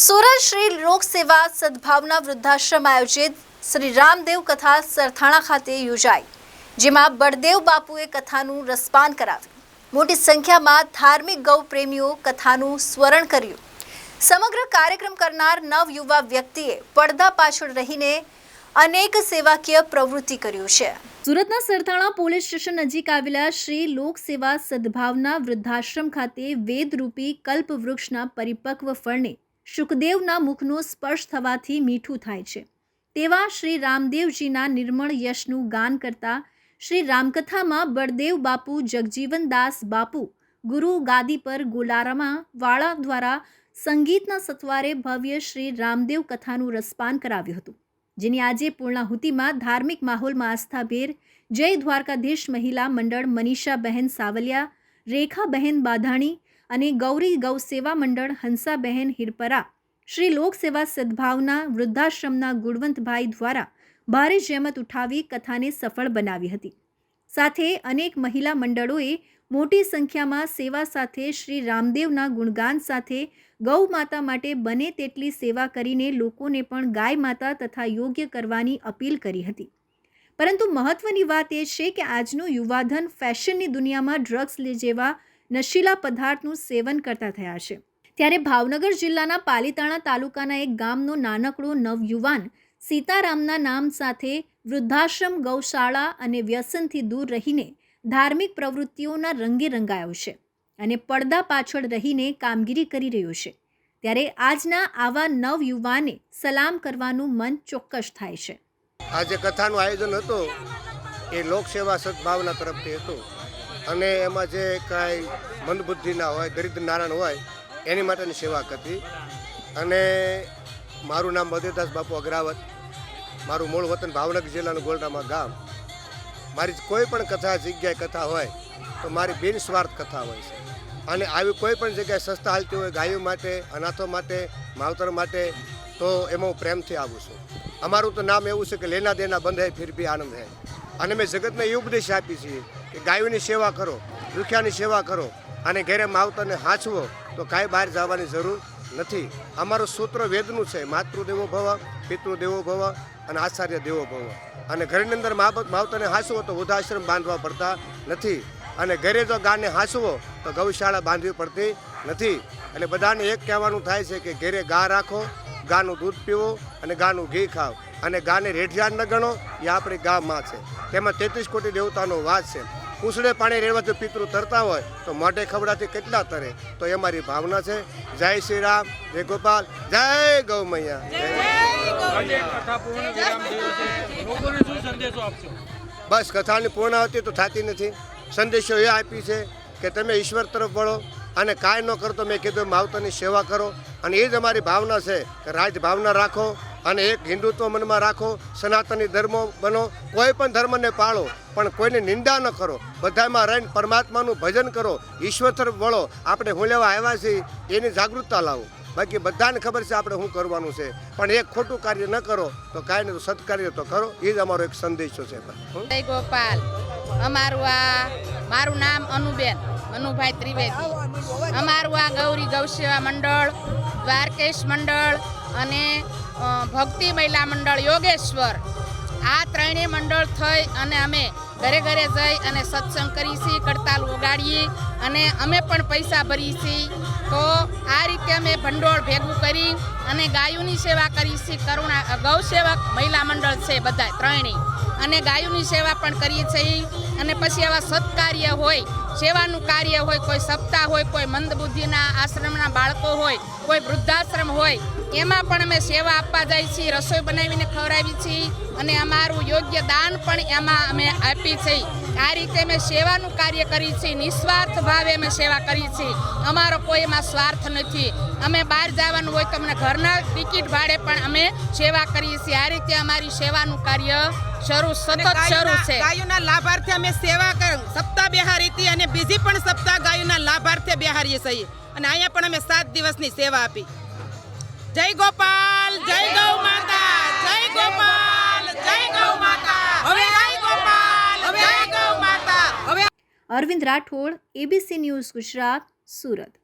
સુરત શ્રી લોક સેવા સદભાવના વૃદ્ધાશ્રમ આયોજિત શ્રી રામદેવ કથા સરથાણા ખાતે યોજાઈ, જેમાં બળદેવ બાપુએ કથાનું રસપાન કરાવ્યું. મોટી સંખ્યામાં ધાર્મિક ગૌ પ્રેમીઓ કથાનું સ્મરણ કર્યું. સમગ્ર કાર્યક્રમ કરનાર નવ યુવા વ્યક્તિએ પડદા પાછળ રહીને અનેક સેવાકીય પ્રવૃત્તિ કર્યું છે. સુરતના સરથાણા પોલીસ સ્ટેશન નજીક આવેલા શ્રી લોક સેવા સદભાવના વૃદ્ધાશ્રમ ખાતે વેદરૂપી કલ્પવૃક્ષના પરિપક્વ ફળને શુકદેવના મુખનો સ્પર્શ થવાથી મીઠું થાય છે. તેવા શ્રી રામદેવજીના નિર્મળ યશનું ગાન કરતા શ્રી રામકથામાં બળદેવ બાપુ, જગજીવનદાસ બાપુ, ગુરુ ગાદી પર ગોલારામાં વાળા દ્વારા સંગીતના સત્વારે ભવ્ય શ્રી રામદેવ કથાનું રસપાન કરાવ્યું હતું, જેની આજે પૂર્ણાહુતિમાં ધાર્મિક માહોલમાં આસ્થાભેર જય દ્વારકાધીશ મહિલા મંડળ મનીષાબહેન સાવલિયા, રેખાબહેન બાધાણી અને ગૌરી ગૌ સેવા મંડળ હંસાબહેન હિરપરા શ્રી લોકસેવા સદભાવના વૃદ્ધાશ્રમના ગુણવંતભાઈ દ્વારા ભારે જહેમત ઉઠાવી કથાને સફળ બનાવી હતી. સાથે અનેક મહિલા મંડળોએ મોટી સંખ્યામાં સેવા સાથે શ્રી રામદેવના ગુણગાન સાથે ગૌ માતા માટે બને તેટલી સેવા કરીને લોકોને પણ ગાય માતા તથા યોગ્ય કરવાની અપીલ કરી હતી. પરંતુ મહત્વની વાત એ છે કે આજનું યુવાધન ફેશનની દુનિયામાં ડ્રગ્સ લે જેવા નશીલા પદાર્થનું સેવન કરતા થયા છે. ત્યારે ભાવનગર જિલ્લાના પાલીતાણા તાલુકાના એક ગામનો નાનકડો નવયુવાન સીતારામના નામ સાથે વૃદ્ધાશ્રમ, ગૌશાળા અને વ્યસનથી દૂર રહીને ધાર્મિક પ્રવૃત્તિઓના રંગે રંગાયો છે અને પડદા પાછળ રહીને કામગીરી કરી રહ્યો છે. ત્યારે આજના આવા નવયુવાને સલામ કરવાનું મન ચોક્કસ થાય છે. આજે કથાનું આયોજન હતું. એ લોકસેવા સદભાવના તરફથી હતું. અને એમાં જે કાંઈ મંદબુદ્ધિના હોય, દરિદ્ર નારાયણ હોય, એની માટેની સેવા કરતી. અને મારું નામ મધુદાસ બાપુ અગ્રાવત. મારું મૂળ વતન ભાવનગર જિલ્લાનું ગોલડામાં ગામ. મારી કોઈ પણ કથા, જગ્યાએ કથા હોય, તો મારી બિનસ્વાર્થ કથા હોય છે. અને આવી કોઈ પણ જગ્યાએ સસ્તા હાલતી હોય, ગાયો માટે, અનાથો માટે, માવતર માટે, તો એમાં હું પ્રેમથી આવું છું. અમારું તો નામ એવું છે કે લેના દેના બંધ હે, ફિર બી આનંદ હે. અને મેં જગતને એ ઉપદેશ આપી છીએ કે ગાયોની સેવા કરો દુખિયાની સેવા કરો અને ઘેરે માવતરને હાંચવો, તો કાંઈ બહાર જવાની જરૂર નથી. અમારું સૂત્ર વેદનું છે, માતૃદેવો ભવ, પિતૃદેવો ભવ અને આચાર્ય દેવો ભવ. અને ઘરની અંદર માવતરને હાંસવો તો વૃદ્ધાશ્રમ બાંધવા પડતા નથી. અને ઘરે જો ગાને હાંસવો તો ગૌશાળા બાંધવી પડતી નથી. એટલે બધાને એક કહેવાનું થાય છે કે ઘરે ગા રાખો, ગાનું દૂધ પીવો અને ગાનું ઘી ખાઓ. અને ગાને રેઢિયાન ન ગણો, એ આપણી ગા માં છે. તેમાં તેત્રીસ કોટી દેવતાનો વાસ છે. કુસડે પાણી રેડવાથી જો પિતૃ તરતા હોય તો મોઢે ખવડાથી કેટલા તરે? તો એ મારી ભાવના છે. જય શ્રી રામ જય ગોપાલ જય ગૌ મૈયા બસ કથાની પૂર્ણાવતી તો થતી નથી. સંદેશો એ આપી છે કે તમે ઈશ્વર તરફ વળો અને કાંઈ ન કરતો મેં કીધું માવતરની સેવા કરો. અને એ જ અમારી ભાવના છે કે રાજ ભાવના રાખો. અને એક હિન્દુત્વ મનમાં રાખો, સનાતની ધર્મો બનો, કોઈ પણ ધર્મને પાળો, પણ કોઈને નિંદા ન કરો. બધામાં રહીને પરમાત્માનું ભજન કરો, ઈશ્વર તરફ વળો. આપણે હું લેવા આવ્યા છીએ, એની જાગૃતતા લાવો. બાકી બધાને ખબર છે આપણે શું કરવાનું છે. પણ એક ખોટું કાર્ય ન કરો, તો કાંઈ નહીં સત્કાર્ય તો કરો. એ જ અમારો એક સંદેશો છે. ગોપાલ. અમારું આ, મારું નામ અનુબેન, અનુભાઈ ત્રિવેદી. અમારું આ ગૌરી ગૌસેવા મંડળ, દ્વારકેશ મંડળ અને ભક્તિ મહિલા મંડળ યોગેશ્વર. આ ત્રણેય મંડળ થઈ અને અમે ઘરે ઘરે જઈ અને સત્સંગ કરી છીએ કડતાલ ઉગાડીએ અને અમે પણ પૈસા ભરી છીએ તો આ રીતે અમે ભંડોળ ભેગું કરી અને ગાયોની સેવા કરી છીએ કરુણા ગૌસેવક મહિલા મંડળ છે બધા ત્રણેય. અને ગાયોની સેવા પણ કરીએ છીએ. અને પછી આવા સત્કાર્ય હોય સેવાનું કાર્ય હોય, કોઈ સપ્તાહ હોય, કોઈ મંદબુદ્ધિના આશ્રમના બાળકો હોય, કોઈ વૃદ્ધાશ્રમ હોય, એમાં પણ અમે સેવા આપવા જાય છીએ, રસોઈ બનાવીને ખવડાવી છીએ અને અમારું યોગ્ય દાન પણ એમાં અમે આપી છીએ આ રીતે અમે સેવાનું કાર્ય કરી છીએ નિસ્વાર્થ ભાવે અમે સેવા કરી છીએ અમારો કોઈ એમાં સ્વાર્થ નથી. અમે બહાર જવાનું હોય તો અમને ઘરના ટિકિટ ભાડે પણ અમે સેવા કરીએ છીએ. આ રીતે અમારી સેવાનું કાર્ય શરૂ સતત શરૂ છે. ગાયોના લાભાર્થે અમે સેવા કર સપ્તાહ બિહારી હતી અને બીજી પણ સપ્તાહ ગાયોના લાભાર્થે બિહારીએ છીએ. અને અહીંયા પણ અમે સાત દિવસની સેવા આપી. જય ગોપાલ જય ગૌ માતા જય ગોપાલ જય ગૌ માતા હવે જય ગોપાલ જય ગૌ માતા. હવે અરવિંદ રાઠોડ એબીસી ન્યૂઝ ગુજરાત સુરત.